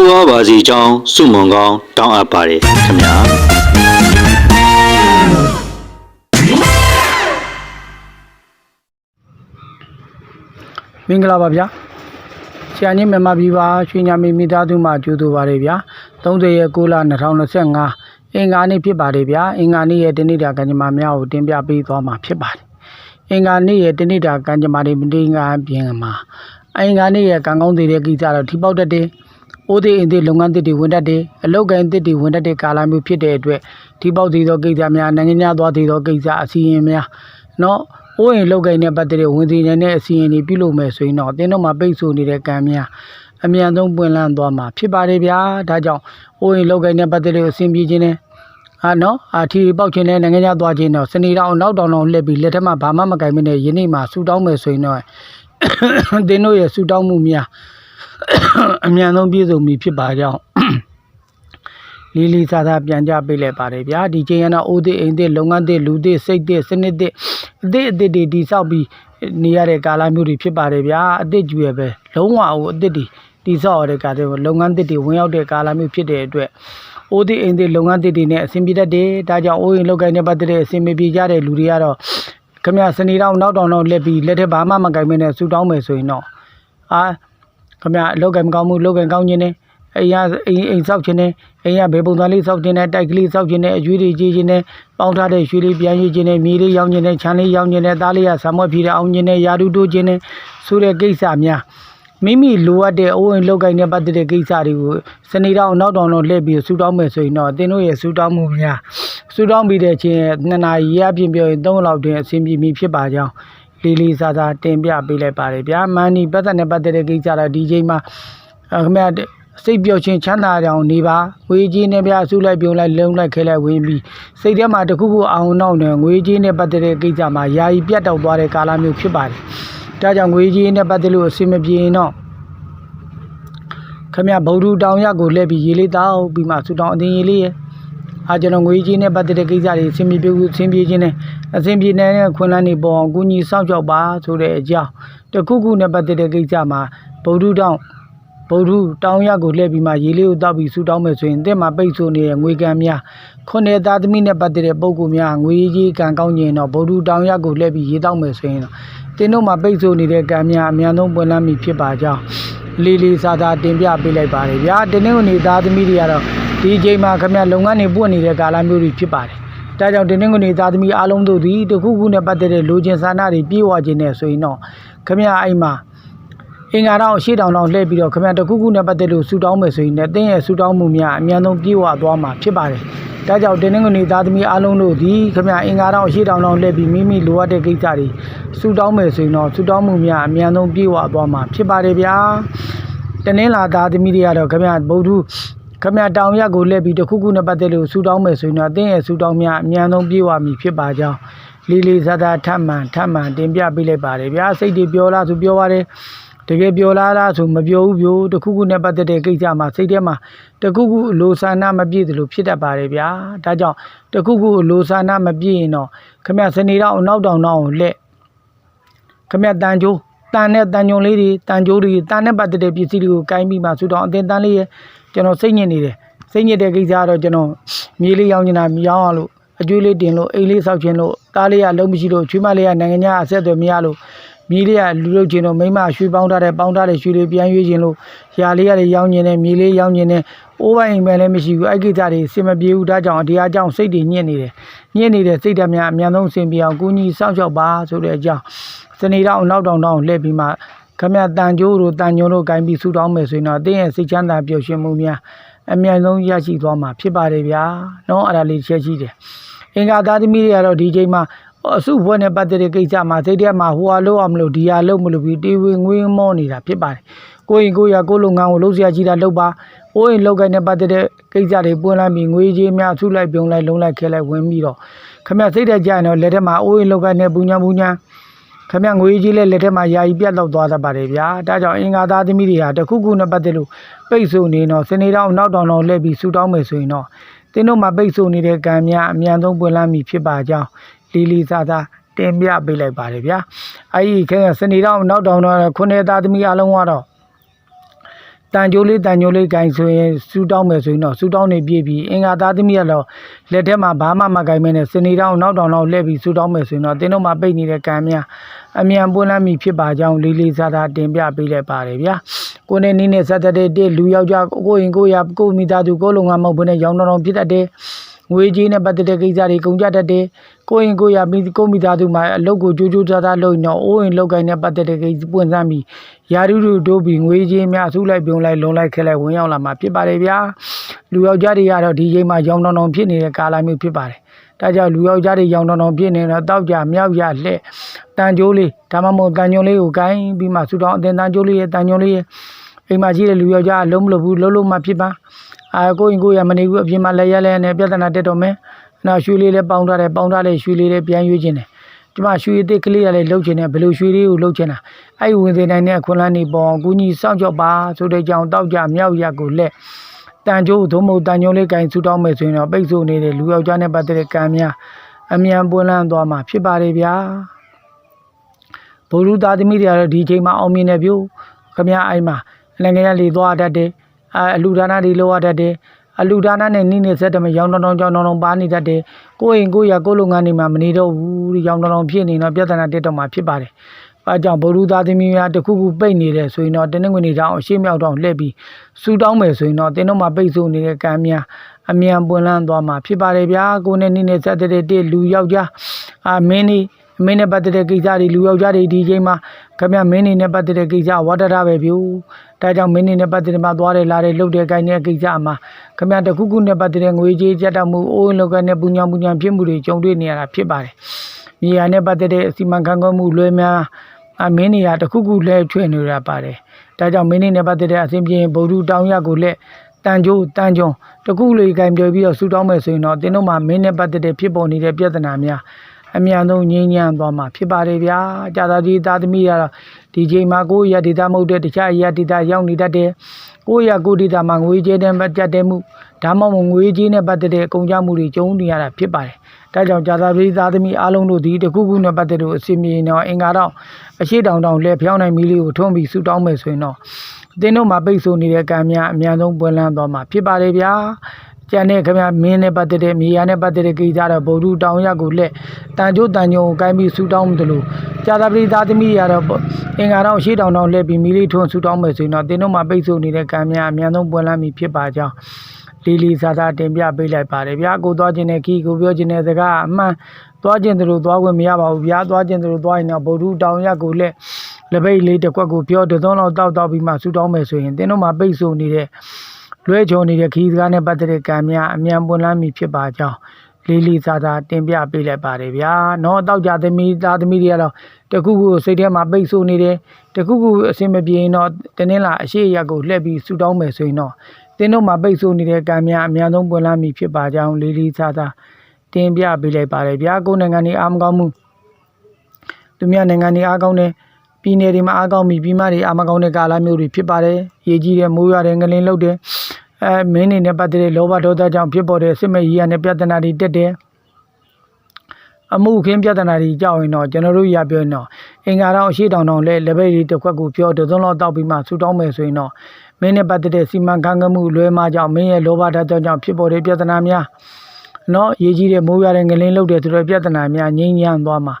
တိုးဝါပါစီကြောင်းစုမုံကောင်းတောင်းအပ်ပါတယ်ခင်ဗျာမင်္ဂလာပါဗျာဆရာကြီးမြန်မာပြည်ပါရွှေညာမီမိသားစုမှကြိုးတူပါတယ်ဗျာ30ရက်6လ2025အင်္ဂါနေ့ဖြစ်ပါတယ်ဗျာအင်္ဂါနေ့ရဲ့တနေ့တာကံကြမ္မာများကိုတင်ပြပေးသွားမှာဖြစ်ပါတယ်အင်္ဂါနေ့ရဲ့တနေ့တာကံကြမ္မာတွေမတင်ကအပြင်မှာအင်္ဂါနေ့ရဲ့ကံကောင်းတဲ့ကိစ္စတော့ထိပေါက်တတ်တယ် အိုးသေးအိမ်သေးလုပ်ငန်းသစ်တွေဝင်တတ်တယ်အလုပ်ကိုင်းသစ်တွေဝင်တတ်တဲ့ကာလမျိုးဖြစ်တဲ့အတွက်ထိပေါက်သေးသောကိစ္စများနိုင်ငံခြားသွားသေးသောကိစ္စအစီရင်များနော်ိုးရင်လောက်ကိုင်းနဲ့ပတ်သက်တဲ့ဝင်စီနိုင်တဲ့အစီရင်တွေပြုလုပ်မယ်ဆိုရင်တော့တင်းတော့မှာပိတ်ဆို့နေတဲ့ကံများအမြန်ဆုံးပွင့်လန်းသွားမှာဖြစ်ပါတယ်ဗျာဒါကြောင့်အိုးရင်လောက်ကိုင်းနဲ့ပတ်သက်လို့အဆင်ပြေခြင်းနဲ့အာနော်အာထီပေါက်ခြင်းနဲ့နိုင်ငံခြားသွားခြင်းတော့စနေတော့နောက်တောင်တော့လှည့်ပြီးလက်ထက်မှာဘာမှမကင်မနဲ့ယနေ့မှာဆူတောင်းမယ်ဆိုရင်တော့တင်းတို့ရဲ့ဆူတောင်းမှုများ အမြန်ဆုံးပြည့်စုံပြီဖြစ်ပါကြောင်းလေးလေးစားစားပြန်ကြပေးလိုက်ပါတယ်ဗျာဒီချိန်ကတော့အိုးသေးအိမ်သေးလုပ်ငန်းသေးလူသေးစိတ်သေးစနစ်သေးအသေးအသေးတွေတိဆောက်ပြီးနေရတဲ့ကာလမျိုးတွေဖြစ်ပါတယ်ဗျာအသေးကျွယ်ပဲလုံးဝအိုအသေးတွေတိဆောက်ရတဲ့ကာလတွေလုပ်ငန်းသစ်တွေဝင်ရောက်တဲ့ကာလမျိုးဖြစ်တဲ့အတွက်အိုးသေးအိမ်သေးလုပ်ငန်းသစ်တွေနဲ့အဆင်ပြေတတ်တယ်ဒါကြောင့်အိုးရင်လောက်ကိုင်းနဲ့ပတ်သက်တဲ့အဆင်မပြေကြတဲ့လူတွေကတော့ခမရစနေတော့နောက်တောင်တော့လက်ပြီးလက်ထက်ဘာမှမကင်မနဲ့ဆူတောင်းမယ်ဆိုရင်တော့အာ ခမအလောက်ကံမကောင်းမှုလောက်ကံကောင်းခြင်းနဲ့အိမ်ရအိမ်အိမ်ဆောက်ခြင်းနဲ့အိမ်ရဘယ်ပုံစံလေးဆောက်ခြင်းနဲ့တိုက်ကလေးဆောက်ခြင်းနဲ့အကျွေးတွေကြီးခြင်းနဲ့ပေါင်းထားတဲ့ရွှေလေးပြန်ရည်ခြင်းနဲ့မြေလေးရောင်းခြင်းနဲ့ခြံလေးရောင်းခြင်းနဲ့သားလေးရဆာမွက်ဖြီတဲ့အောင်ခြင်းနဲ့ယာတုတိုးခြင်းနဲ့ဆိုတဲ့ကိစ္စများမိမိလိုအပ်တဲ့အိုးအိမ်လောက်ကင်နဲ့ပတ်သက်တဲ့ကိစ္စတွေကိုစနေတော့နောက်တောင်တော့လှည့်ပြီးဆူတောင်းမယ်ဆိုရင်တော့သင်တို့ရဲ့ဆူတောင်းမှုများဆူတောင်းပြီးတဲ့ချင်းနှစ်နာရီရပြင်းပြောရင်၃လောက်တွင်အဆင်ပြေပြီဖြစ်ပါကြောင်း လေးလေးစားစားတင်ပြပေးလိုက်ပါတယ်ဗျာမန်နီပတ်သက်နဲ့ပတ်သက်တဲ့ကိစ္စတော့ဒီချိန်မှာအခင်ဗျာစိတ်ပျော်ခြင်းချမ်းသာကြအောင်နေပါငွေကြီးနဲ့ဗျာအစုလိုက်ပြုံလိုက်လုံးလိုက်ခဲလိုက်ဝင်ပြီးစိတ်ထဲမှာတခုခုအောင်နောက်နဲ့ငွေကြီးနဲ့ပတ်သက်တဲ့ကိစ္စမှာယာယီပြတ်တောက်သွားတဲ့ကာလမျိုးဖြစ်ပါတယ်ဒါကြောင့်ငွေကြီးနဲ့ပတ်သက်လို့အဆင်မပြေရင်တော့ခင်ဗျာဗုဒ္ဓတောင်ရက်ကိုလှည့်ပြီးရေလေးတောက်ပြီးမှဆူတောင်အတင်းရေလေးရဲ့ အာကျွန်တော်ငွေကြီးနဲ့ပတ်သက်တဲ့ကိစ္စတွေအဆင်ပြေပြုအဆင်ပြေခြင်းနဲ့အဆင်ပြေနေတဲ့ခွင့်လန်းတွေပေါ်အောင်ကုညီစောင့်ရှောက်ပါဆိုတဲ့အကြောင်းတခုခုနဲ့ပတ်သက်တဲ့ကိစ္စမှာဗုဒ္ဓတောင်ဗုဒ္ဓတောင်ရကိုလှည့်ပြီးမှရေလေးကိုတောက်ပြီးဆူတောင်းမယ်ဆိုရင်အစ်မှာပိတ်ဆို့နေတဲ့ငွေကံများခုနှစ်သားသမီးနဲ့ပတ်သက်တဲ့ပုံကူများငွေကြီးကံကောင်းခြင်းတော့ဗုဒ္ဓတောင်ရကိုလှည့်ပြီးရေတောက်မယ်ဆိုရင်တော့တင်းတို့မှာပိတ်ဆို့နေတဲ့ကံများအများဆုံးပွင့်လန်းပြီဖြစ်ပါကြောင်းလေးလေးစားစားတင်ပြပေးလိုက်ပါတယ်ဗျာတင်းတို့နေသားသမီးတွေကတော့ ဒီအချိန်မှာခင်ဗျလုပ်ငန်းတွေပွင့်နေတဲ့ကာလမျိုးတွေဖြစ်ပါတယ်ဒါကြောင့်တင်းင်းကနေသားသမီးအားလုံးတို့သည်တခုခုနဲ့ပတ်သက်တဲ့လူချင်းစာနာတွေပြေဝခြင်းနဲ့ဆိုရင်တော့ခမရအိမ်မှာအင်္ဂါတော့ရှေ့တောင်တော့လှည့်ပြီးတော့ခမရတခုခုနဲ့ပတ်သက်လို့ဆူတောင်းမယ်ဆိုရင်လည်းတင်းရဲ့ဆူတောင်းမှုများအများဆုံးပြေဝသွားမှာဖြစ်ပါတယ်။ဒါကြောင့်တင်းင်းကနေသားသမီးအားလုံးတို့သည်ခမရအင်္ဂါတော့ရှေ့တောင်တော့လှည့်ပြီးမိမိလိုအပ်တဲ့ကိစ္စတွေဆူတောင်းမယ်ဆိုရင်တော့ဆူတောင်းမှုများအများဆုံးပြေဝသွားမှာဖြစ်ပါတယ်ဗျာ။တင်းင်းလာသားသမီးတွေကတော့ခမရဗုဒ္ဓ ခမရတောင်ရက်ကိုလက်ပြီးတခုခုနဲ့ပတ်သက်လို့ဆူတောင်းမယ်ဆိုရင်တော့အတင်းရဲ့ဆူတောင်းများအများဆုံးပြေဝမည်ဖြစ်ပါကြောင်းလေးလေးစားစားထပ်မှန်ထပ်မှန်တင်ပြပေးလိုက်ပါတယ်ဗျာစိတ်တွေပြောလားဆိုပြောပါတယ်တကယ်ပြောလားလားဆိုမပြောဘူးပြိုတခုခုနဲ့ပတ်သက်တဲ့ကိစ္စမှာစိတ်ထဲမှာတခုခုအလိုဆန္ဒမပြည့်သလိုဖြစ်တတ်ပါတယ်ဗျာဒါကြောင့်တခုခုအလိုဆန္ဒမပြည့်ရင်တော့ခမရစနေတော့နောက်တောင်တော့လက်ခမရတန်ကြိုးတန်နဲ့တန်ကြုံလေးတွေတန်ကြိုးတွေတန်နဲ့ပတ်သက်တဲ့ပစ္စည်းတွေကိုကိုင်းပြီးမှဆူတောင်းအတင်တန်လေးရဲ့ ကျွန်တော်စိတ်ညစ်နေတယ်စိတ်ညစ်တဲ့ကိစ္စကတော့ကျွန်တော်မြေးလေးရောင်းနေတာမြောင်းအောင်လို့အကျွေးလေးတင်လို့အိမ်လေးဆောက်ခြင်းလို့တားလေးကလုံးမရှိလို့ချွေးမလေးကနိုင်ငံခြားအဆက်အသွယ်မရလို့မြေးလေးကလူလုတ်ခြင်းတော့မိမရွှေပေါင်းထားတဲ့ပေါင်းထားတဲ့ရွှေလေးပြန်ရွေးခြင်းလို့ຢာလေးရရောင်းခြင်းနဲ့မြေးလေးရောင်းခြင်းနဲ့အိုးပိုင်းအိမ်ပဲလည်းမရှိဘူးအဲ့ကိစ္စတွေစင်မပြေဘူးဒါကြောင့်ဒီအားကြောင့်စိတ်တွေညစ်နေတယ်ညစ်နေတဲ့စိတ်ဓာတ်များအများဆုံးစင်ပြေအောင်ကိုကြီးစောင့်ရှောက်ပါဆိုတဲ့အကြောင်းစနေတော့နောက်တောင်တောင်လှည့်ပြီးမှ ခမရတန်ကျိုးတို့တန်ညိုတို့ဂိုင်းပြီးဆူတောင်းမယ်ဆိုရင်တော့တင်းရဲ့စိတ်ချမ်းသာပျော်ရွှင်မှုများအမြဲဆုံးရရှိသွားမှာဖြစ်ပါတယ်ဗျာနော်အဲ့ဒါလေးချက်ရှိတယ်အင်္ဂါသားသမီးတွေကတော့ဒီချိန်မှာအစုဘွဲ့နဲ့ပတ်သက်တဲ့ကိစ္စမှာစိတ်ထဲမှာဟိုဟာလို့အောင်မလို့ဒီဟာလို့မလို့ပြီးတီဝင်ငွေမောနေတာဖြစ်ပါတယ်ကိုရင်ကိုရကိုလုံငန်းကိုလှုပ်ရှားကြည့်တာလှုပ်ပါအိုးရင်လောက်ကိုင်းနဲ့ပတ်သက်တဲ့ကိစ္စတွေပွင့်လိုက်ပြီးငွေကြေးများထုလိုက်ပြုံလိုက်လုံးလိုက်ခဲလိုက်ဝင်ပြီးတော့ခမရစိတ်ထဲကြရင်တော့လက်ထဲမှာအိုးရင်လောက်ကိုင်းနဲ့ပူညာပူညာ ခမငွေကြီးလဲလက်ထက်မှာယာယီပြတ်တော့သွားတတ်ပါတယ်ဗျာဒါကြောင့်အင်္ဂါသားသမီးတွေဟာတစ်ခုခုနဲ့ပတ်သက်လို့ပိတ်ဆို့နေတော့စနေတော့နောက်တောင်တော့လှည့်ပြီးဆူတောင်းမယ်ဆိုရင်တော့တင်းတို့မှာပိတ်ဆို့နေတဲ့ကံများအမြန်ဆုံးပွင့်လန်းပြီဖြစ်ပါကြောင်းလီလီစာသာတင်ပြပေးလိုက်ပါတယ်ဗျာအဲဒီခဲစနေတော့နောက်တောင်တော့ခုနှစ်သားသမီးအလုံးကတော့ တန်ကြိုးလေးတန်ကြိုးလေးဂိုင်ဆိုရင်စူတောင်းမယ်ဆိုရင်တော့စူတောင်းနေပြည့်ပြီးအင်္ဂါသားသမီးကတော့လက်ထက်မှာဘာမှမဂိုင်မဲနဲ့စနေတော့နောက်တောင်တော့လှည့်ပြီးစူတောင်းမယ်ဆိုရင်တော့တင်းတို့မှာပိတ်နေတဲ့ကံများအမြန်ပွင့်လန်းမည်ဖြစ်ပါကြောင်းလေးလေးစားစားတင်ပြပေးလိုက်ပါတယ်ဗျာကိုနေနည်းနဲ့ဆက်သက်တဲ့တစ်လူယောက်ျားကိုရင်ကိုရကိုမိသားစုကိုလုံငါမဟုတ်ဘဲနဲ့ရောင်းတော်တော်ဖြစ်တတ်တယ် ငွေကြီးနဲ့ပတ်သက်တဲ့ကိစ္စတွေကုန်ကြတတ်တယ်ကိုရင်ကိုရမိကိုမိသားစုမှာအလုပ်ကိုကြိုးကြိုးစားစားလုပ်ရင်တော့အိုးရင်လောက်ကိုင်းနဲ့ပတ်သက်တဲ့ကိစ္စပွင့်စမ်းပြီးယာရုတို့တို့ပြီးငွေကြီးများအစုလိုက်ပြုံလိုက်လုံလိုက်ခဲလိုက်ဝင်ရောက်လာမှာဖြစ်ပါတယ်ဗျာလူယောက်ျားတွေကတော့ဒီချိန်မှာရောင်းတော်တော်ဖြစ်နေတဲ့ကာလမျိုးဖြစ်ပါတယ်ဒါကြောင့်လူယောက်ျားတွေရောင်တောင်တောင်ပြည့်နေတော့တောက်ကြမြောက်ရလှဲ့တန်ကြိုးလေးဒါမှမဟုတ်တန်ညွန်လေးကိုကိုင်းပြီးမှဆူတောင်းအတင်တန်ကြိုးလေးရဲ့တန်ညွန်လေးရဲ့အိမ်မှာရှိတဲ့လူယောက်ျားအလုံးမလို့ဘူးလုံးလုံးမှဖြစ်ပါ အာကိုရင်ကိုရမနေဘူးအပြင်မှာလည်းရလဲနဲ့ပြဿနာတက်တော့မယ်နောက်ရွှေလေးလည်းပေါင်းထားတယ်ပေါင်းထားတဲ့ရွှေလေးလည်းပြန်ရွေးခြင်းတယ်ဒီမှာရွှေအစ်စ်ကလေးရလည်းလှုပ်ခြင်းတယ်ဘယ်လိုရွှေလေးကိုလှုပ်ခြင်းတာအဲ့ဒီဝင်စေနိုင်တဲ့အခွန်လန်းနေပေါ်အောင်ကိုကြီးစောင့်ကြောက်ပါဆိုတဲ့ကြောင်တောက်ကြမြောက်ရကိုလက်တန်ကြိုးသို့မဟုတ်တန်ညုံလေးကင်ဆူတောင်းမယ်ဆိုရင်တော့ပိတ်ဆို့နေတဲ့လူယောက်ျားနဲ့ပတ်သက်တဲ့ကံများအမြန်ပွင့်လန်းသွားမှာဖြစ်ပါတယ်ဗျာဘုရုသားသမီးတွေကတော့ဒီချိန်မှာအောင်မြင်နေပြုခမရအိမ်မှာနိုင်ငံရလေသွားတတ်တယ် အအလူဒါနာတွေလောရတတ်တယ်အလူဒါနာနဲ့နိနေဆက်တယ်မရောင်းတောင်တောင်ကြောင်းတောင်တောင်ပါနေတတ်တယ်ကိုယ့်အိမ်ကိုယ့်ရကိုယ့်လုပ်ငန်းတွေမှာမနေတော့ဘူးရောင်းတောင်တောင်ဖြစ်နေတော့ပြဿနာတက်တော့မှာဖြစ်ပါတယ်အဲကြောင့်ဘုရုသားသမီးများတစ်ခုခုပိတ်နေတယ်ဆိုရင်တော့တင်းနှငွေနေတောင်အရှိမြောက်တော့လှည့်ပြီးစူတောင်းမယ်ဆိုရင်တော့တင်းတို့မှာပိတ်ဆို့နေတဲ့ကံများအမြန်ပွင့်လန်းသွားမှာဖြစ်ပါတယ်ဗျာကိုနဲ့နိနဲ့ဆက်တဲ့တဲ့လူယောက်ျားအာမင်းนี่ မင်းနဲ့ပတ်သက်တဲ့ကိစ္စတွေလူယောက်ျားတွေဒီချိန်မှာခင်ဗျမင်းနေနဲ့ပတ်သက်တဲ့ကိစ္စဝါဒတာပဲဗျူဒါကြောင့်မင်းနေနဲ့ပတ်သက်တဲ့မှာသွားတယ်လာတယ်လှုပ်တယ်ကိုင်းတဲ့ကိစ္စမှာခင်ဗျတခုခုနဲ့ပတ်သက်တဲ့ငွေကြေးကြက်တမှုအိုးဝင်လောက်ကနဲ့ပူညာပူညာဖြစ်မှုတွေကြုံတွေ့နေရတာဖြစ်ပါတယ်မြေယာနဲ့ပတ်သက်တဲ့အစီမံခန့်ခွဲမှုလွဲများအမင်းနေရတခုခုလဲချွေနေရပါတယ်ဒါကြောင့်မင်းနေနဲ့ပတ်သက်တဲ့အစဉ်ပြေဗုဒ္ဓတောင်းရကိုလက်တန်ကြိုးတန်ကြုံတကူလေးကင်ပြပြီးတော့ဆူတောင်းမယ်ဆိုရင်တော့တင်းတို့မှာမင်းနဲ့ပတ်သက်တဲ့ဖြစ်ပေါ်နေတဲ့ပြဿနာများ အမြန်ဆုံးငြိမ်းချမ်းသွားမှာဖြစ်ပါတယ်ဗျာကြာသာဒီသားသမီးကတော့ဒီချိန်မှာကိုယ့်ရဒေတာမဟုတ်တဲ့တခြားရဒေတာရောက်နေတတ်တယ်ကိုယ့်ရကိုယ်ဒေတာမှာငွေကြေးနဲ့ပတ်သက်တဲ့မှုဒါမှမဟုတ်ငွေကြေးနဲ့ပတ်သက်တဲ့အကုန်ကြမှုတွေကျုံနေရတာဖြစ်ပါတယ်ဒါကြောင့်ကြာသာဒီသားသမီးအားလုံးတို့ဒီတခုခုနဲ့ပတ်သက်လို့အစီအမင်းတော့အင်္ဂါတော့အရှိတောင်တောင်လက်ဖျောင်းနိုင်မီလေးကိုထုံးပြီးဆူတောင်းမယ်ဆိုရင်တော့သင်တို့မှာပိတ်ဆို့နေတဲ့ကံများအများဆုံးပွင့်လန်းသွားမှာဖြစ်ပါတယ်ဗျာ ကျန်တဲ့ခင်ဗျာမင်းနဲ့ပတ်သက်တဲ့မြေယာနဲ့ပတ်သက်တဲ့ကိစ္စတော့ဗုဒ္ဓတောင်ရက်ကိုလက်တန်ကြိုးတန်ကြုံကိုကိုင်းပြီးဆူတောင်းတယ်လို့ကြာသပတိသားသမီးရတော့အင်္ဂါတော့ရှေးတောင်တောင်လက်ပြီးမီလေးထွန်းဆူတောင်းမယ်ဆိုရင်တော့သင်တို့မှာပိတ်ဆို့နေတဲ့ကံများအများဆုံးပွင့်လန်းပြီဖြစ်ပါကြောင်းလီလီစာစာတင်ပြပေးလိုက်ပါတယ်ဗျာကိုသွားခြင်းနဲ့ခီကိုပြောခြင်းနဲ့စကားအမှန်သွားခြင်းတို့လို့သွားခွင့်မရပါဘူးဗျာသွားခြင်းတို့လို့သွားရင်တော့ဗုဒ္ဓတောင်ရက်ကိုလက်လက်ပိတ်လေးတစ်ခွက်ကိုပြောတစ်သုံးလောက်တောက်တောက်ပြီးမှဆူတောင်းမယ်ဆိုရင်တင်းတို့မှာပိတ်ဆို့နေတဲ့ လွဲချော်နေတဲ့ခီးစကားနဲ့ပတ်သက်တဲ့ကံများအမြန်ပွင့်လန်းမည်ဖြစ်ပါကြောင်းလေးလေးစားစားတင်ပြပေးလိုက်ပါတယ်ဗျာ။နော်တောက်ကြသမီးသားသမီးတွေကတော့တခုခုစိတ်ထဲမှာပိတ်ဆို့နေတယ်တခုခုအဆင်မပြေရင်တော့တင်းင်းလာအရှိရက်ကိုလှည့်ပြီးဆူတောင်းမယ်ဆိုရင်တော့တင်းတို့မှာပိတ်ဆို့နေတဲ့ကံများအမြန်ဆုံးပွင့်လန်းမည်ဖြစ်ပါကြောင်းလေးလေးစားစားတင်ပြပေးလိုက်ပါတယ်ဗျာ။ကိုယ်နိုင်ငံนี้အားမကောင်းမှုသူများနိုင်ငံတွေအားကောင်းတဲ့ ပြည်နယ်တွေမှာအားကောင်းပြီးပြည်မတွေအားမကောင်းတဲ့ကာလမျိုးတွေဖြစ်ပါတယ်။ရေကြီးတဲ့မိုးရွာတဲ့ငလင်းလှုပ်တဲ့အဲမင်းနေနဲ့ပတ်သက်တဲ့လောဘဒေါသကြောင့်ဖြစ်ပေါ်တဲ့စစ်မဲ့ကြီးရတဲ့ပြဿနာတွေတက်တယ်။အမှုခင်းပြဿနာတွေကြောက်ရင်တော့ကျွန်တော်တို့ရပြောရင်တော့အင်္ဂါတော့အရှိတောင်တောင်လဲလက်ဘက်ကြီးတစ်ခွက်ကိုပြောတစ်စုံလောက်တောက်ပြီးမှဆူတောင်းမယ်ဆိုရင်တော့မင်းနဲ့ပတ်သက်တဲ့စီမံခန့်ခွဲမှုလွဲမှားကြောင့်မင်းရဲ့လောဘဓာတ်ကြောင့်ဖြစ်ပေါ်တဲ့ပြဿနာများနော်ရေးကြီးတဲ့မိုးရွာတဲ့ငလင်းလှုပ်တဲ့ဆိုတဲ့ပြဿနာများငြိမ်းချမ်းသွားမှာ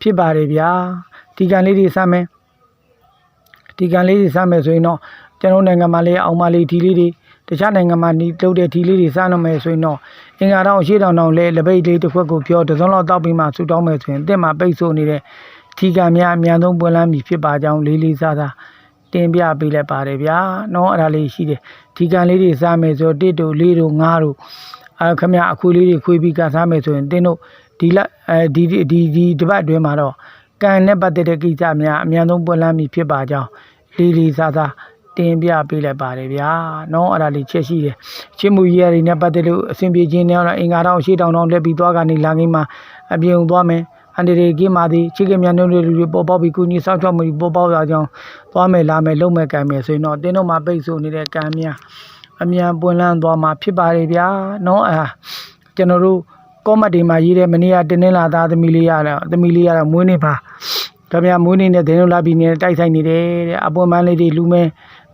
ဖြစ်ပါတယ်ဗျာ ဒီကန်လေးတွေစမယ်ဒီကန်လေးတွေစမယ်ဆိုရင်တော့ကျွန်တော်နိုင်ငံမှာလေးအောင်မလေးဒီလေးတွေတခြားနိုင်ငံမှာနီးတုပ်တဲ့ဒီလေးတွေစနိုင်မယ်ဆိုရင်တော့အင်္ဂါတောင်ရှေ့တောင်တောင်လဲလပိတ်လေးတစ်ခွက်ကိုပြောဒဇွန်လောက်တောက်ပြီးမှဆူတောင်းမယ်ဆိုရင်အစ်မှာပိတ်ဆို့နေတဲ့ထီကံများအများဆုံးပွင့်လန်းပြီဖြစ်ပါကြောင်းလေးလေးစားစားတင်ပြပေးလိုက်ပါတယ်ဗျာ။နော်အဲ့ဒါလေးရှိတယ်။ထီကံလေးတွေစားမယ်ဆိုတစ်တို့လေးတို့ငါးတို့အဲခမရအခွေလေးတွေခွေပြီးကစားမယ်ဆိုရင်တင်းတို့ဒီလအဲဒီဒီဒီဒီတပတ်အတွင်းမှာတော့ ကံနဲ့ပတ်သက်တဲ့ကိစ္စများအများဆုံးပွင့်လန်းပြီဖြစ်ပါကြောင်းလီလီစားစားတင်ပြပေးလိုက်ပါတယ်ဗျာ။နော်အဲ့ဒါလေးချက်ရှိတယ်။ချင်းမူကြီးရီနဲ့ပတ်သက်လို့အဆင်ပြေခြင်းနဲ့အင်္ဂါတော့ရှေ့တောင်တော့လက်ပြီးသွားကနေလာငိမ့်မှာအပြေုံသွားမယ်။အန်ဒီရီကင်းမာသည်ချစ်ခင်မြန်နှုတ်တွေလူတွေပေါ်ပေါက်ပြီးကုညီစောင့်ရှောက်မှုပေါ်ပေါက်လာကြောင်းသွားမယ်လာမယ်လုံမယ်ကံမယ်ဆိုရင်တော့တင်းတို့မှာပိတ်ဆို့နေတဲ့ကံများအမြန်ပွင့်လန်းသွားမှာဖြစ်ပါတယ်ဗျာ။နော်အာကျွန်တော်တို့ ကောမတ်ဒီမှာရေးတဲ့မနေ့ကတင်းနှင်းလာသားသမီးလေးရတော့သမီးလေးရတော့မွေးနေပါခင်ဗျာမွေးနေနဲ့ဒင်းတို့လာပြီးနေတိုက်ဆိုင်နေတယ်တဲ့အပွင့်မန်းလေးတွေလူမဲ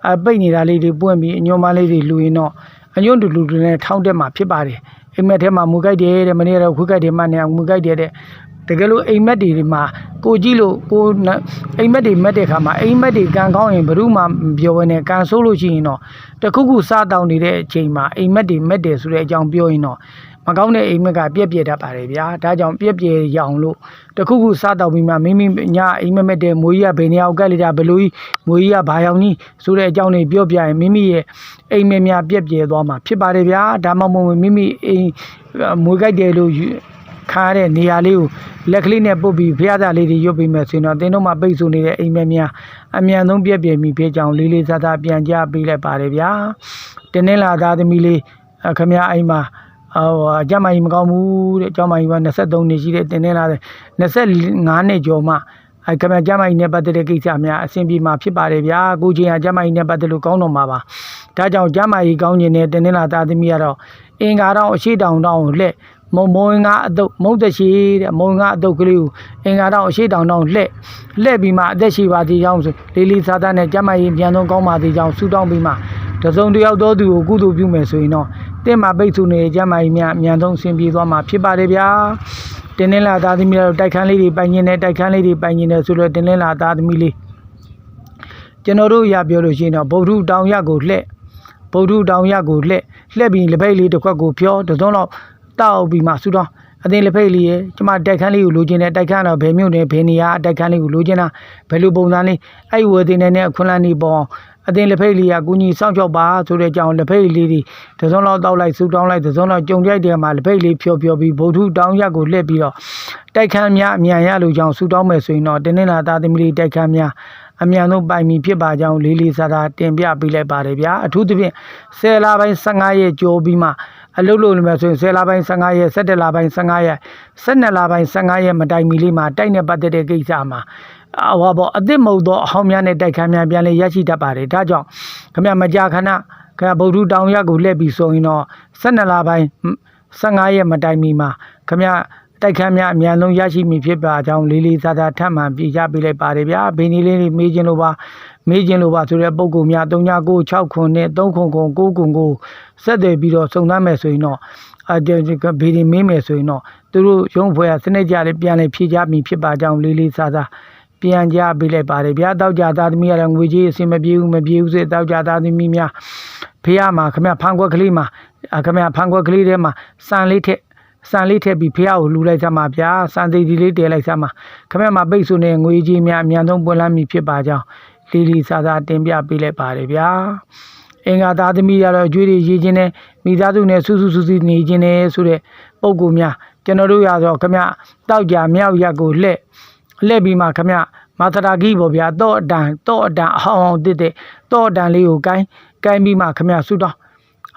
အပိတ်နေတာလေးတွေပွင့်ပြီးအညွန်မန်းလေးတွေလူရင်တော့အညွန့်တူလူတွေနဲ့ထောင်းတက်မှာဖြစ်ပါတယ်အိမ်မက်ထဲမှာမူကြိုက်တယ်တဲ့မနေ့ကတော့ခွေးကြိုက်တယ်မှနေအောင်မူကြိုက်တယ်တဲ့တကယ်လို့အိမ်မက်တွေမှာကိုကြည့်လို့ကိုနအိမ်မက်တွေမက်တဲ့ခါမှာအိမ်မက်တွေကံကောင်းရင်ဘယ်သူမှမပြောဘဲနဲ့ကံဆိုးလို့ရှိရင်တော့တခုခုစားတောင်းနေတဲ့အချိန်မှာအိမ်မက်တွေမက်တယ်ဆိုတဲ့အကြောင်းပြောရင်တော့ မကောင်းတဲ့အိမ်မက်ကပြက်ပြက်တတ်ပါတယ်ဗျာဒါကြောင့်ပြက်ပြက်ရအောင်လို့တခုခုစားတောင်းပြီးမှမိမိညအိမ်မက်မက်တဲ့မွေးကြီးကဘယ်နေရာကိုကက်လိုက်တာဘယ်လိုကြီးမွေးကြီးကဘာရောက်နီးဆိုတဲ့အကြောင်းတွေပြောပြရင်မိမိရဲ့အိမ်မက်များပြက်ပြက်သွားမှာဖြစ်ပါတယ်ဗျာဒါမှမဟုတ်မိမိအိမ်မွေးကြိုက်တယ်လို့ယူခါရတဲ့နေရာလေးကိုလက်ကလေးနဲ့ပုတ်ပြီးဖျားသားလေးတွေရွတ်ပြီးမယ်ဆိုရင်တော့တင်းတို့မှပိတ်ဆို့နေတဲ့အိမ်မက်များအမြန်ဆုံးပြည့်ပြည့်မိဖြစ်ကြောင်းလေးလေးစားစားပြန်ကြပေးလိုက်ပါတယ်ဗျာတင်းနှင်းလာသားသမီးလေးအခမရအိမ်မှာ ဟိုအကြမ်းမကြီးမကောင်းဘူးတဲ့အကြောင်းမကြီးက23နှစ်ရှိတဲ့တင်းနှင်းလာတဲ့25နှစ်ကျော်မှအဲကမကြမ်းမကြီးနဲ့ပတ်သက်တဲ့ကိစ္စများအဆင်ပြေမှာဖြစ်ပါတယ်ဗျာကိုချင်းအကြမ်းမကြီးနဲ့ပတ်သက်လို့ကောင်းတော့မှာပါဒါကြောင့်ကြမ်းမကြီးကောင်းခြင်းနဲ့တင်းနှင်းလာသားသမီးကတော့အင်္ဂါတော့အရှိတောင်တောင်ကိုလှက် မုံမုံငါအတုပ်မုံသက်ရှိတဲ့မုံငါအတုပ်ကလေးကိုအင်္ဂါတော့အရှိတောင်တောင်လှက်လှက်ပြီးမှအသက်ရှိပါသေးကြောင်းဆိုလေးလေးစားသားနဲ့ကြမ်းမကြီးပြန်ဆုံးကောင်းပါသေးကြောင်းဆူတောင်းပြီးမှတစုံတစ်ယောက်သောသူကိုကုသိုလ်ပြုမယ်ဆိုရင်တော့တင့်မှာပိတ်ဆိုနေတဲ့ကြမ်းမကြီးများအမြန်ဆုံးဆင်ပြေသွားမှာဖြစ်ပါတယ်ဗျာတင်းနှင်းလာသားသမီးတို့တိုက်ခန်းလေးတွေပိုင်ကျင်တဲ့တိုက်ခန်းလေးတွေပိုင်ကျင်တဲ့ဆိုတော့တင်းနှင်းလာသားသမီးလေးကျွန်တော်တို့ရပြောလို့ရှိရင်တော့ဗုဒ္ဓတောင်ရကိုလှက်ဗုဒ္ဓတောင်ရကိုလှက်လှက်ပြီးလက်ပိတ်လေးတစ်ခွက်ကိုဖြောတစ်စုံတော့ တောက်ပြီးမှဆူတော့အသင်လက်ဖိတ်လေးရဲ့ကျမတိုက်ခန်းလေးကိုလိုချင်တဲ့တိုက်ခန်းတော့ဘယ်မြို့နယ်ဘယ်နေရာတိုက်ခန်းလေးကိုလိုချင်တာဘယ်လိုပုံစံလေးအဲ့ဝယ်တင်နေတဲ့အခွန်လန်းနေပေါ့အသင်လက်ဖိတ်လေးကကုညီစောင့်ရှောက်ပါဆိုတဲ့အကြောင်းလက်ဖိတ်လေးတွေတစ်စုံတော့တောက်လိုက်ဆူတောင်းလိုက်တစ်စုံတော့ကြုံကြိုက်တယ်မှာလက်ဖိတ်လေးဖြောဖြောပြီးဗုဒ္ဓတောင်ရက်ကိုလှည့်ပြီးတော့တိုက်ခန်းများအမြန်ရလို့ကြောင်းဆူတောင်းမယ်ဆိုရင်တော့တင်းနေတာသားသမီးလေးတိုက်ခန်းများအမြန်ဆုံးပိုင်မီဖြစ်ပါကြောင်းလေးလေးစားစားတင်ပြပေးလိုက်ပါတယ်ဗျာအထူးသဖြင့်10လပိုင်း15ရက်ကျော်ပြီးမှ အလုပ်လုပ်နေမှာဆိုရင်10လပိုင်း15ရက်17လပိုင်း15ရက်12လပိုင်း15ရက်မတိုင်မီလေးမှာတိုက်နေပတ်သက်တဲ့ကိစ္စမှာအဟောပေါ့အစ်စ်မဟုတ်သောအဟောင်းများနဲ့တိုက်ခန်းများပြန်လဲရရှိတတ်ပါတယ်ဒါကြောင့်ခမမကြာခဏခမဗုဒ္ဓတောင်ရက်ကိုလှည့်ပြီးဆိုရင်တော့12လပိုင်း15ရက်မတိုင်မီမှာခမ တိုက်ခန်းများအမြန်ဆုံးရရှိမည်ဖြစ်ပါကြောင်းလေးလေးစားစားထပ်မံပြကြပေးလိုက်ပါတယ်ဗျာဘင်းဒီလေးလေးမေးခြင်းလို့ပါမေးခြင်းလို့ပါဆိုတဲ့ပုံကူများ3996ခုနဲ့3ခုခု9ခုကိုဆက်သွယ်ပြီးတော့စုံစမ်းမယ်ဆိုရင်တော့အဲဒီဘီဒီမေးမယ်ဆိုရင်တော့သူတို့ရုံးဖွဲ့ရစနစ်ကြလေးပြန်လေးဖြည့်ကြမည်ဖြစ်ပါကြောင်းလေးလေးစားစားပြန်ကြပေးလိုက်ပါတယ်ဗျာတောက်ကြသားသမီးရတဲ့ငွေကြီးအစင်မပြေဘူးမပြေဘူးစေတောက်ကြသားသမီးများဖေးရမှာခမဖန်ခွက်ကလေးမှာခမဖန်ခွက်ကလေးထဲမှာစံလေးထက် စံလေးထည့်ပြီးဖះကိုလူလိုက်သမှာဗျာစံသေးဒီလေးတည်လိုက်သမှာခမမှာပိတ်ဆိုနေငွေကြီးများအမြန်ဆုံးပွင့်လန်းမည်ဖြစ်ပါကြောင်းလီလီစာစာတင်ပြပေးလိုက်ပါတယ်ဗျာအင်္ဂါသားသမီးရတော့အကျွေးတွေရေးခြင်းနဲ့မိသားစုနဲ့ဆူဆူဆူဆူနေခြင်းနဲ့ဆိုတဲ့ပုံကူများကျွန်တော်တို့ရတော့ခမတောက်ကြမြောက်ရက်ကိုလှဲ့လှဲ့ပြီးမှခမမာသရာကြီးပေါ့ဗျာတော့အတန်တော့အတန်အဟောင်းအောင်တစ်တဲ့တော့အတန်လေးကိုကိုင်းကိုင်းပြီးမှခမဆူတော့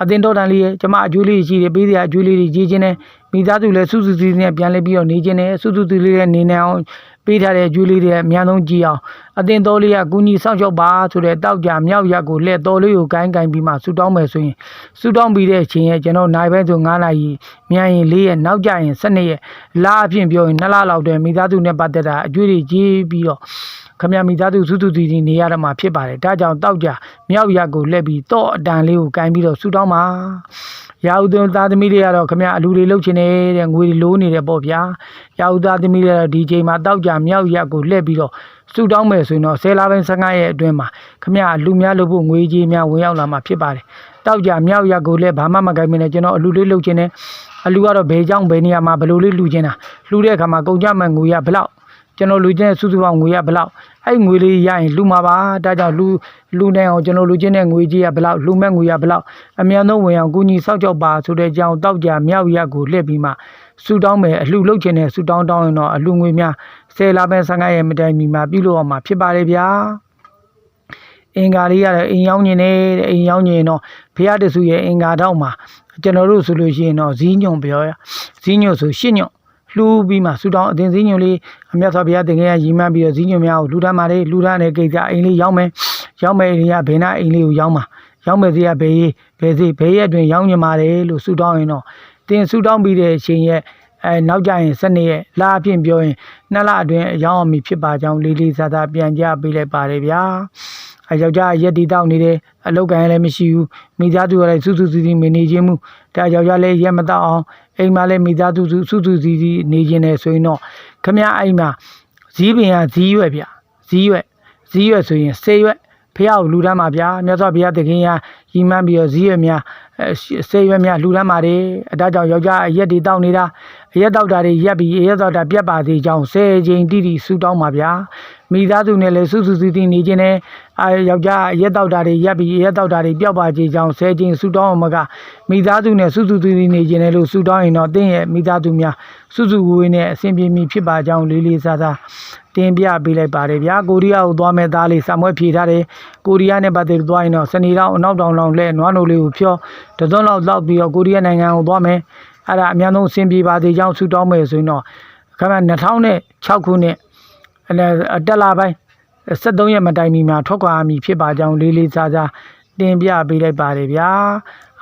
အတင်တော်တန်လေးရဲ့ကျမအကျွေးလေးရှိတယ်ပေးစရာအကျွေးလေးတွေကြီးချင်းနဲ့ မိသားစုလည်းစုစုစည်းစည်းနဲ့ပြန်လဲပြီးတော့နေချင်းနဲ့စုစုစည်းလေးနဲ့နေနေအောင်ပေးထားတဲ့အကျွေးလေးတွေအများဆုံးကြည့်အောင်အတင်တော်လေးကကူညီစောင့်ရှောက်ပါဆိုတဲ့တောက်ကြမြောက်ရက်ကိုလက်တော်လေးကိုကိုင်းကိုင်းပြီးမှဆူတောင်းမယ်ဆိုရင်ဆူတောင်းပြီးတဲ့အချိန်ရဲ့ကျွန်တော်နိုင်ပဲဆို9နာရီမြန်ရင်4ရက်နောက်ကြရင်12ရက်လာအဖြစ်ပြောရင်2လလောက်တည်းမိသားစုနဲ့ပတ်သက်တာအကျွေးတွေကြီးပြီးတော့ ခမရမိသားစုစုစုတည်တည်နေရတော့မှာဖြစ်ပါတယ်ဒါကြောင့်တောက်ကြမြောက်ရက်ကိုလက်ပြီးတော့အတန်လေးကိုကိုင်းပြီးတော့ဆူတောင်းပါရာဟုသွင်းသားသမီးတွေကတော့ခမရအလူတွေလှုပ်ချင်နေတဲ့ငွေတွေလိုးနေတယ်ပေါ့ဗျာရာဟုသားသမီးတွေကတော့ဒီချိန်မှာတောက်ကြမြောက်ရက်ကိုလှည့်ပြီးတော့စုတောင်းမယ်ဆိုရင်တော့10လပိုင်း15ရက်အတွင်းမှာခမရလူများလို့ဖို့ငွေကြီးများဝင်ရောက်လာမှာဖြစ်ပါတယ်တောက်ကြမြောက်ရက်ကိုလည်းဘာမှမကိုင်းမနေကျွန်တော်အလူလေးလှုပ်ခြင်းနဲ့အလူကတော့ဘယ်ကြောင့်ဘယ်နေရာမှာဘယ်လိုလေးလှူခြင်းတာလှူတဲ့အခါမှာကုန်ကြမဲ့ငွေရဘယ်လောက် ကျွန်တော်လူချင်းစုစုပေါင်းငွေရဘယ်လောက်အဲ့ငွေလေးရရင်လှူမှာပါဒါကြောင့်လူလူနေအောင်ကျွန်တော်လူချင်းတဲ့ငွေကြီးရဘယ်လောက်လှူမဲ့ငွေရဘယ်လောက်အမြန်ဆုံးဝင်အောင်ကိုကြီးစောက်ကြောက်ပါဆိုတဲ့အကြောင်းတောက်ကြမြောက်ရက်ကိုလှည့်ပြီးမှဆူတောင်းမယ်အလှလှုပ်ခြင်းနဲ့ဆူတောင်းတောင်းရင်တော့အလှငွေများဆယ်လပဲ15ရက်မတိုင်မီမှာပြုလုပ်အောင်မှာဖြစ်ပါတယ်ဗျာအင်္ဂါလေးရတယ်အိမ်ရောက်ညင်နေတဲ့အိမ်ရောက်ညင်တော့ဖះတဆူရဲ့အင်္ဂါတော့မှာကျွန်တော်တို့ဆိုလို့ရှိရင်တော့ဇီးညွန့်ပြောရဇီးညွန့်ဆိုရှစ်ညွန့် လှူပြီးမှဆူတောင်းအတင်စည်းညွန့်လေးအမြတ်စွာဘုရားတင်ခဲ့ရရီမှန်းပြီးတော့ဇီးညွန့်များကိုလှူထားပါလေလှူထားတဲ့ကိစ္စအိမ်လေးရောက်မယ်ရောက်မယ်အိမ်လေးကဘယ်နာအိမ်လေးကိုရောက်မှာရောက်မယ်စီကဘယ်ရေးဘယ်စီဘယ်ရက်အတွင်းရောက်ညင်ပါတယ်လို့ဆူတောင်းရင်တော့တင်ဆူတောင်းပြီးတဲ့အချိန်ရဲ့အဲနောက်ကြရင်စနေရက်လာအပြင်ပြောရင်နှစ်လအတွင်းရောင်းအောင်မီဖြစ်ပါကြောင်းလေးလေးစားစားပြန်ကြပေးလိုက်ပါတယ်ဗျာအဲယောက်ျားရက်တီတောက်နေတယ်အလောက်ကန်လည်းမရှိဘူးမိသားစုကလည်းစုစုစည်းစည်းမနေခြင်းမူဒါယောက်ျားလည်းရက်မတောက်အောင် အိမ်မှာလည်းမိသားစုစုစုစုစည်းစည်းနေခြင်းနဲ့ဆိုရင်တော့ခမအိမ်မှာဇီးပင်ကဇီးရွက်ဗျဇီးရွက်ဇီးရွက်ဆိုရင်ဆေးရွက်ဖះကိုလူတန်းပါဗျာမြတ်စွာဘုရားတခင်ရရီမှန်းပြီးတော့ဇီးရွက်များအဲဆေးရွက်များလူတန်းပါတယ်အဲဒါကြောင့်ယောက်ျားအရက်တွေတောက်နေတာ အရက်တောက်တာတွေရက်ပြီးအရက်တောက်တာပြတ်ပါသေးကြောင်းဆယ်ချိန်တိတိဆူတောင်းပါဗျာမိသားစုနဲ့လည်းစုစုစည်းစည်းနေခြင်းနဲ့အဲယောက်ျားအရက်တောက်တာတွေရက်ပြီးအရက်တောက်တာတွေပျောက်ပါခြင်းကြောင်းဆယ်ချိန်ဆူတောင်းအောင်မကမိသားစုနဲ့စုစုစည်းစည်းနေခြင်းနဲ့လို့ဆူတောင်းရင်တော့တင်းရဲ့မိသားစုများစုစုဝေးဝေးနဲ့အစဉ်ပြေမီဖြစ်ပါကြောင်းလေးလေးစားစားတင်ပြပေးလိုက်ပါတယ်ဗျာကိုရီးယားကိုသွားမဲ့သားလေးစာမွဲဖြေထားတယ်ကိုရီးယားနဲ့ပတ်သက်လို့သွားရင်တော့စနေတော့အနောက်တောင်လောင်လဲနွားနိုလေးကိုဖြောတစုံလောက်လောက်ပြီးတော့ကိုရီးယားနိုင်ငံကိုသွားမယ် အဲ့ဒါအများဆုံးအဆင်ပြေပါသေးကြောင်းဆူတောင်းမယ်ဆိုရင်တော့ခမ2006ခုနှစ်အတက်လာပိုင်း73ရက်မတိုင်မီမှာထွက်ခွာမည်ဖြစ်ပါကြောင်းလေးလေးစားစားတင်ပြပေးလိုက်ပါတယ်ဗျာ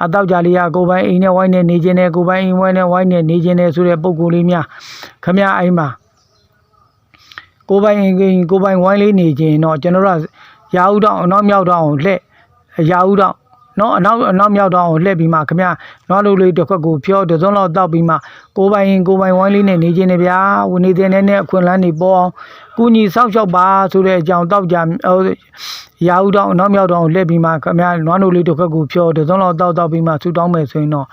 အတော့ကြလေးကကိုပိုင်အိမ်နဲ့ဝိုင်းနဲ့နေခြင်းနဲ့ကိုပိုင်အိမ်ဝိုင်းနဲ့ဝိုင်းနဲ့နေခြင်းနဲ့ဆိုတဲ့ပုံကိုယ်လေးများခမအိမ်မှာကိုပိုင်အိမ်ကိုပိုင်ဝိုင်းလေးနေခြင်းတော့ကျွန်တော်တို့ကရာဦးတော့အနောက်မြောက်တော့လှဲ့ရာဦးတော့ နော်အနောက်အနောက်မြောက်တော့လှည့်ပြီးမှခမနွားလိုလေးတစ်ခွက်ကိုဖြောတစုံလောက်တောက်ပြီးမှကိုပိုင်ကိုပိုင်ဝိုင်းလေးနဲ့နေခြင်းနဲ့ဗျာဝင်နေတဲ့နဲ့နဲ့အခွင့်အလန်းတွေပေါ်အောင်ကုညီစောက်ရှောက်ပါဆိုတဲ့အကြောင်းတောက်ကြရာဦးတော့အနောက်မြောက်တော့လှည့်ပြီးမှခမနွားလိုလေးတစ်ခွက်ကိုဖြောတစုံလောက်တောက်တောက်ပြီးမှဆူတောင်းမယ်ဆိုရင်တော့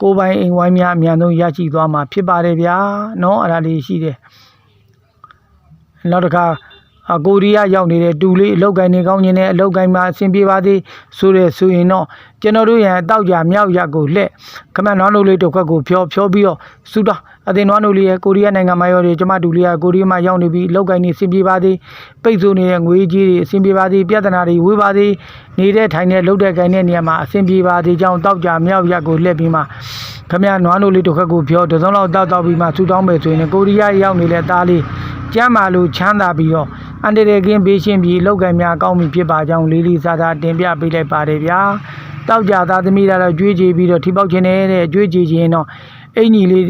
ကိုပိုင်အိမ်ဝိုင်းများအမြန်ဆုံးရရှိသွားမှာဖြစ်ပါတယ်ဗျာနော်အဲ့ဒါလေးရှိတယ်နောက်တစ်ခါအ ကိုရီးယားရောက်နေတဲ့တူလေးအလောက်ကိုင်းနေကောင်းခြင်းနဲ့အလောက်ကိုင်းမှာအဆင်ပြေပါသေးဆိုတဲ့ဆိုရင်တော့ကျွန်တော်တို့ရန်တောက်ကြမြောက်ရက်ကိုလှက်ခမန်နွားနိုလေးတစ်ခွက်ကိုဖြောဖြောပြီးတော့စူတာ အတင်နွားနိုလေးရဲ့ကိုရီးယားနိုင်ငံမှာရောကျမတူလေးကကိုရီးယားမှာရောက်နေပြီးအလောက်ကိုင်းနေအဆင်ပြေပါသေးပိတ်ဆို့နေတဲ့ငွေကြီးတွေအဆင်ပြေပါသေးပြဿနာတွေဝေးပါသေးနေတဲ့ထိုင်တဲ့လှုပ်တဲ့ကိုင်းတဲ့နေရာမှာအဆင်ပြေပါသေးကြောင်းတောက်ကြမြောက်ရက်ကိုလှက်ပြီးမှခမန်နွားနိုလေးတစ်ခွက်ကိုဖြောတစုံလောက်တောက်တောက်ပြီးမှစူတောင်းမယ်ဆိုရင်ကိုရီးယားရောက်နေတဲ့သားလေးကျမ်းမာလို့ချမ်းသာပြီးတော့အန်တရယ်ကင်းဘေးရှင်းပြီးလောက်ကံများကောင်းပြီဖြစ်ပါကြောင်းလေးလေးစားစားတင်ပြပေးလိုက်ပါတယ်ဗျာတောက်ကြသားသမီးကတော့ကြွေးကြည်ပြီးတော့ထိပေါက်ခြင်းနဲ့ကြွေးကြည်ခြင်းတော့အင်ကြီးလေး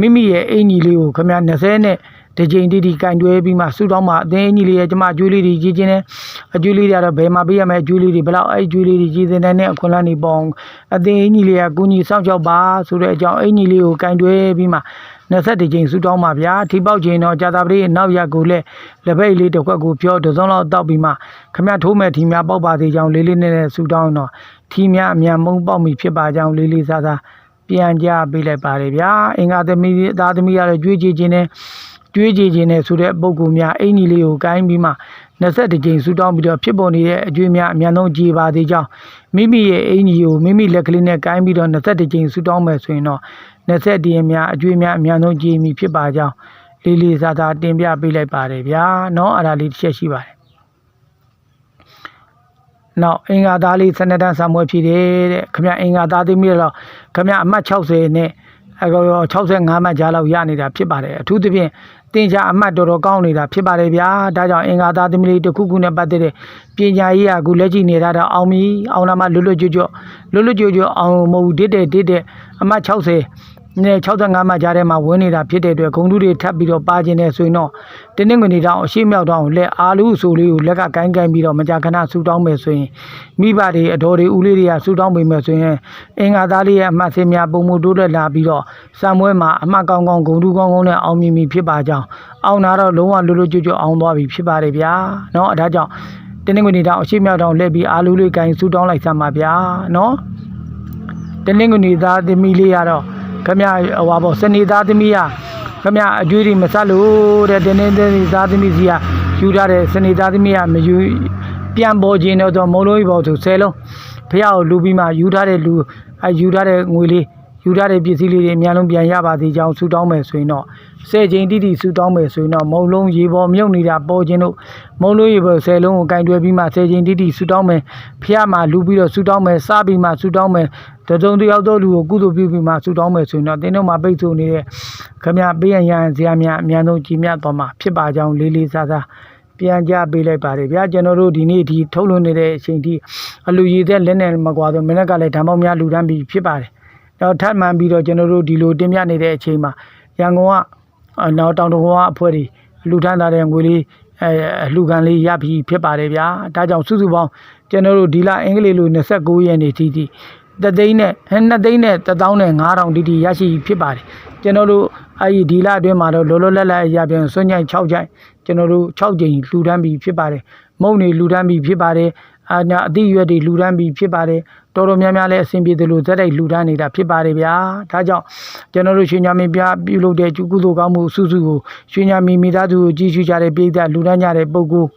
မိမိရဲ့အင်ကြီးလေးကိုခမရ20နဲ့ဒီချိန်တိတိကင်တွဲပြီးမှဆူတောင်းမှအသင်းအကြီးလေးရဲ့ကျမအကျွေးလေးတွေကြီးချင်းနဲ့အကျွေးလေးတွေကတော့ဘယ်မှာပေးရမလဲအကျွေးလေးတွေဘယ်လောက်အဲ့အကျွေးလေးတွေကြီးစင်တဲ့အခွင့်အလမ်းတွေပေါအောင်အသင်းအကြီးလေးကကုညီစောင့်ရှောက်ပါဆိုတဲ့အကြောင်းအင်ကြီးလေးကိုကင်တွဲပြီးမှ21ကြိမ်ဆူတောင်းပါဗျာထိပေါက်ခြင်းတော့ကြာတာပရိနောက်ရက်ကိုလည်းလက်ပိတ်လေးတစ်ခွက်ကိုပြောတစုံလောက်တောက်ပြီးမှခမထိုးမဲ့ထီများပေါက်ပါသေးကြောင်းလေးလေးနဲ့နဲ့ဆူတောင်းတော့ထီများအမြန်မုံပေါက်မိဖြစ်ပါကြောင်းလေးလေးစားစား ပြန်ကြပေးလိုက်ပါတယ်ဗျာအင်္ဂါသမီးသားသမီးရတော့ကြွေးကြည်ခြင်းနဲ့ကြွေးကြည်ခြင်းနဲ့ဆိုတဲ့ပုံကူများအင်ကြီးလေးကိုကိုင်းပြီးမှ21ကြိမ်ဆူတောင်းပြီးတော့ဖြစ်ပေါ်နေတဲ့အကျွေးများအမြန်ဆုံးကြည်ပါသေးကြောင်းမိမိရဲ့အင်ကြီးကိုမိမိလက်ကလေးနဲ့ကိုင်းပြီးတော့21ကြိမ်ဆူတောင်းမယ်ဆိုရင်တော့20ဒီများအကျွေးများအများဆုံးကြည်မိဖြစ်ပါကြောင်းလေးလေးစားစားတင်ပြပေးလိုက်ပါတယ်ဗျာเนาะအဲ့ဒါလေးတစ်ချက်ရှိပါတယ်နောက်အင်္ဂါသားလေး12တန်းစာမွေးဖြစ်တယ်တဲ့ခမအင်္ဂါသားသိမိတော့ ခမအမှတ်60နဲ့အကော65မှတ်ကြားလောက်ရနေတာဖြစ်ပါတယ်အထူးသဖြင့်တင်ချာအမှတ်တော်တော်ကောင်းနေတာဖြစ်ပါတယ်ဗျာဒါကြောင့်အင်္ဂါသားသမီးလေးတစ်ခုခုနဲ့ပတ်သက်တဲ့ပညာရေးကအခုလက်ကြည့်နေတာတော့အောင်ပြီအောင်လာမှလွတ်လွတ်ကျွတ်ကျွတ်လွတ်လွတ်ကျွတ်ကျွတ်အောင်မဟုတ်ဘူးဒစ်တဲ့ဒစ်တဲ့အမှတ်60 နဲ့65မှကြားထဲမှာဝင်နေတာဖြစ်တဲ့အတွက်ဂုံတူးတွေထပ်ပြီးတော့ပါခြင်းနဲ့ဆိုရင်တော့တင်းတင်းငွေနေတောင်အရှိမြောက်တောင်လက်အားလူဆိုလေးကိုလက်ကကိုင်းကိုင်းပြီးတော့မကြာခဏဆူတောင်းမယ်ဆိုရင်မိဘတွေအတော်တွေဦးလေးတွေကဆူတောင်းပေးမယ်ဆိုရင်အင်္ဂါသားလေးရဲ့အမှတ်စင်းများပုံမှုတိုးတက်လာပြီးတော့စံပွဲမှာအမှတ်ကောင်းကောင်းဂုံတူးကောင်းကောင်းနဲ့အောင်မြင်ပြီဖြစ်ပါကြောင်းအောင်နာတော့လုံးဝလွတ်လွတ်ကျွတ်ကျွတ်အောင်သွားပြီဖြစ်ပါတယ်ဗျာเนาะအဲဒါကြောင့်တင်းတင်းငွေနေတောင်အရှိမြောက်တောင်လက်ပြီးအားလူလေးကိုင်းဆူတောင်းလိုက်စမ်းပါဗျာเนาะ တနင်္ဂနွေသားသမီးလေးရတော့ ခမဟိုပါပေါ့စနေသားသမီးရခမအကျွေးတွေမဆက်လို့တဲ့တနင်္ဂနွေသားသမီးစီကယူထားတဲ့စနေသားသမီးကမယူပြန်ပေါ်ခြင်းတော့မုံလုံးကြီးပေါ့သူ10လုံးဖះကိုလူပြီးမှယူထားတဲ့လူအယူထားတဲ့ငွေလေး ယူထားတဲ့ပစ္စည်းလေးတွေအများလုံးပြန်ရပါသေးကြောင်းဆူတောင်းမယ်ဆိုရင်တော့ဆယ်ချိန်တိတိဆူတောင်းမယ်ဆိုရင်တော့မုံလုံးရေပေါ်မြုပ်နေတာပေါ်ခြင်းတို့မုံလုံးရေပေါ်ဆယ်လုံးကိုကင်တွယ်ပြီးမှဆယ်ချိန်တိတိဆူတောင်းမယ်ဖះမှာလူပြီးတော့ဆူတောင်းမယ်စားပြီးမှဆူတောင်းမယ်တစုံတစ်ယောက်သောလူကိုကုသိုလ်ပြုပြီးမှဆူတောင်းမယ်ဆိုရင်တော့တင်းတို့မှာပိတ်ဆို့နေတဲ့ခမပေးရန်ရန်ဇာများအများဆုံးကြီးမြတ်သွားမှာဖြစ်ပါကြောင်းလေးလေးစားစားပြန်ကြပေးလိုက်ပါတယ်ဗျာကျွန်တော်တို့ဒီနေ့ဒီထုတ်လွှင့်နေတဲ့အချိန်ထိအလူရည်သက်လက်နဲ့မကွာတော့မနေ့ကလည်းဓမ္မောက်များလူတန်းပြီးဖြစ်ပါတယ် တော့ထပ်မှန်ပြီးတော့ကျွန်တော်တို့ဒီလိုတင်ပြနေတဲ့အချိန်မှာရန်ကုန်ကအော်နောက်တောင်တကောအဖွဲ့တွေလူထမ်းသားတဲ့ငွေလေးအဲအလှူခံလေးရပြီးဖြစ်ပါတယ်ဗျာဒါကြောင့်စုစုပေါင်းကျွန်တော်တို့ဒီလအင်္ဂလိပ်လို29ရက်နေ့ထိထိတသိန်းနဲ့နှစ်သိန်းနဲ့တစ်သောင်းနဲ့9000တိတိရရှိဖြစ်ပါတယ်ကျွန်တော်တို့အဲဒီဒီလအတွင်းမှာတော့လောလောလတ်လတ်အရာပြန်စွန့်ညိုင်6ကြိုင်ကျွန်တော်တို့6ကြိမ်လှူဒန်းပြီးဖြစ်ပါတယ်မုံနေလှူဒန်းပြီးဖြစ်ပါတယ် အာညာအတိအရွက်တွေလှူဒန်းပြီးဖြစ်ပါတယ်တော်တော်များများလည်းအဆင်ပြေသလိုဇက်တိုက်လှူဒန်းနေတာဖြစ်ပါတယ်ဗျာဒါကြောင့်ကျွန်တော်တို့ရွှေညာမင်းပြပြုလုပ်တဲ့ကျုကုသိုလ်ကောင်းမှုအစုစုကိုရွှေညာမင်းမိသားစုကိုကြည်ရှုကြတဲ့ပြည်သက်လှူဒန်းကြတဲ့ပုဂ္ဂိုလ်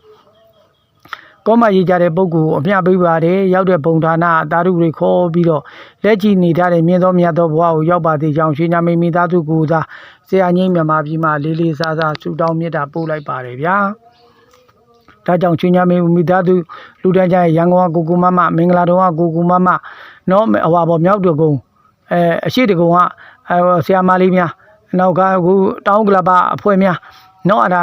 ကောမရေးကြတဲ့ပုံကိုအမျှပေးပါတယ်ရောက်တဲ့ဘုံဌာနအတာရုတွေခေါ်ပြီးတော့လက်ချီနေထားတဲ့မြင်းသောမြတ်သောဘဝကိုရောက်ပါသေးကြောင်းရှင်ညာမိမိသားစုကိုသာဆရာကြီးမြန်မာပြည်မှာလေးလေးစားစားဆုတောင်းမေတ္တာပို့လိုက်ပါတယ်ဗျာ ဒါကြောင့်ရှင်ညာမိမိသားစုလူတန်းကြရဲ့ရန်ကုန်ကကိုကူမမမင်္ဂလာတော်ကကိုကူမမနော်ဟွာပေါ်မြောက်တကုံအဲအရှိတကုံကအဲဆရာမလေးများနောက်ကအခုတောင်းကလပအဖွဲ့များနော်အဲ့ဒါ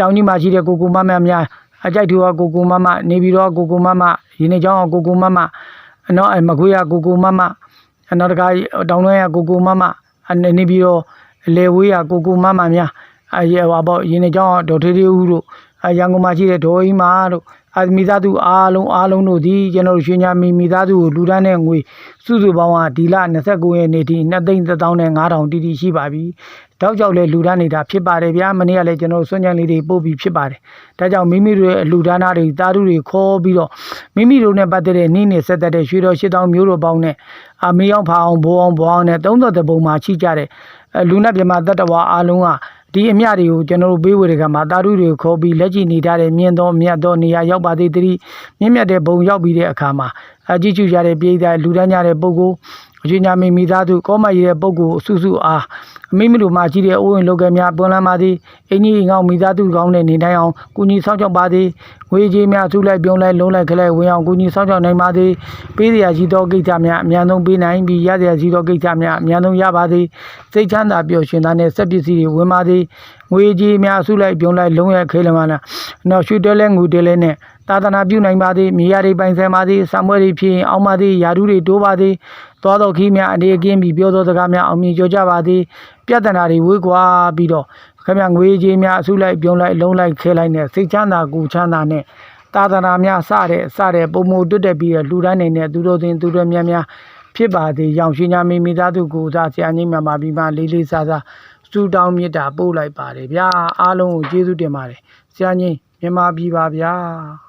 တောင်းကြီးမှာရှိတဲ့ကိုကူမမများအကြိုက်သူကကိုကိုမမနေပြီးတော့ကိုကိုမမရင်းနေချောင်းကကိုကိုမမနော်အမခွေးကကိုကိုမမနောက်တကတောင်းတွင်းကကိုကိုမမအနေနေပြီးတော့လေဝေးကကိုကိုမမများအရေဟောပေါ့ရင်းနေချောင်းဒေါ်ထေးသေးဦးတို့အ ရန်ကုန်မှာရှိတဲ့ဒေါ်အိမာတို့အမိသားစုအားလုံးအားလုံးတို့ဒီကျွန်တော်တို့ရွှေညာမီမိသားစုကိုလူတန်းတဲ့ငွေစုစုပေါင်းကဒီလ29ရက်နေ့ထိ2သိန်း1000နဲ့9000တီတီရှိပါပြီ။တောက်ကြောက်လဲလူတန်းနေတာဖြစ်ပါတယ်ဗျာ။မနေ့ကလည်းကျွန်တော်တို့စွန့်ကြံလေးတွေပို့ပြီးဖြစ်ပါတယ်။ဒါကြောင့်မိမိတို့ရဲ့လူတန်းသားတွေတာရုတွေခေါ်ပြီးတော့မိမိတို့နဲ့ပတ်သက်တဲ့နှင်းနဲ့ဆက်သက်တဲ့ရွှေတော်8000မျိုးတို့ပေါင်းနဲ့အမေအောင်ဖာအောင်ဘိုးအောင်ဘွားအောင်နဲ့30တပုံမှာရှိကြတဲ့လူနဲ့ပြမတတ္တဝါအားလုံးက ဒီအမြတွေကိုကျွန်တော်တို့ဘေးဝေတွေကမှာတာရုတွေခေါ်ပြီးလက်ကြည့်နေထားတဲ့မြင်းသောမြတ်သောနေရာရောက်ပါသေးသည်မြင့်မြတ်တဲ့ဘုံရောက်ပြီးတဲ့အခါမှာအကြည့်ကျူကြတဲ့ပြည်သားလူတန်းကြတဲ့ပုဂ္ဂိုလ်အချင်းညာမိမိသားစုကောမရည်တဲ့ပုဂ္ဂိုလ်အစုစုအား အမိမိတို့မှာရှိတဲ့အိုးဝင်လောက်ကများပွန်လန်းပါသည်အင်းကြီးငောင်းမိသားစုကောင်းတဲ့နေနိုင်အောင်ကုညီဆောင်ကြောက်ပါသည်ငွေကြေးများစုလိုက်ပြုံးလိုက်လုံးလိုက်ခလိုက်ဝင်အောင်ကုညီဆောင်ကြောက်နိုင်ပါသည်ပေးစရာရှိသောကိစ္စများအများဆုံးပေးနိုင်ပြီးရစရာရှိသောကိစ္စများအများဆုံးရပါသည်စိတ်ချမ်းသာပျော်ရွှင်သာနဲ့စက်ပစ္စည်းတွေဝင်ပါသည်ငွေကြေးများစုလိုက်ပြုံးလိုက်လုံးရခဲလမနာနောက်ရွှေတဲလဲငွေတဲလဲနဲ့သာသနာပြုနိုင်ပါသည်မြေယာတွေပိုင်ဆိုင်ပါသည်စံပွဲတွေဖြစ်ရင်အောင်ပါသည်ယာဓုတွေတိုးပါသည် သွားတော်ခီးများအနေအကင်းပြီးပြောသောစကားများအောင်မြင်ကြောကြပါသည်ပြဿနာတွေဝေးကွာပြီးတော့ခင်ဗျငွေကြေးများအစုလိုက်ပြုံးလိုက်လုံးလိုက်ခဲလိုက်နဲ့စိတ်ချမ်းသာကိုယ်ချမ်းသာနဲ့သာသနာများစတဲ့စတဲ့ပုံမတွတ်တက်ပြီးတော့လူတိုင်းနေတဲ့သူတို့တင်သူတို့များများဖြစ်ပါသည်ရောင်ရှင်ညာမိမိသားစုကိုစားဆရာကြီးမြန်မာပြည်မှာလေးလေးစားစားစူတောင်းမေတ္တာပို့လိုက်ပါတယ်ဗျာအားလုံးကိုကျေးဇူးတင်ပါတယ်ဆရာကြီးမြန်မာပြည်ပါဗျာ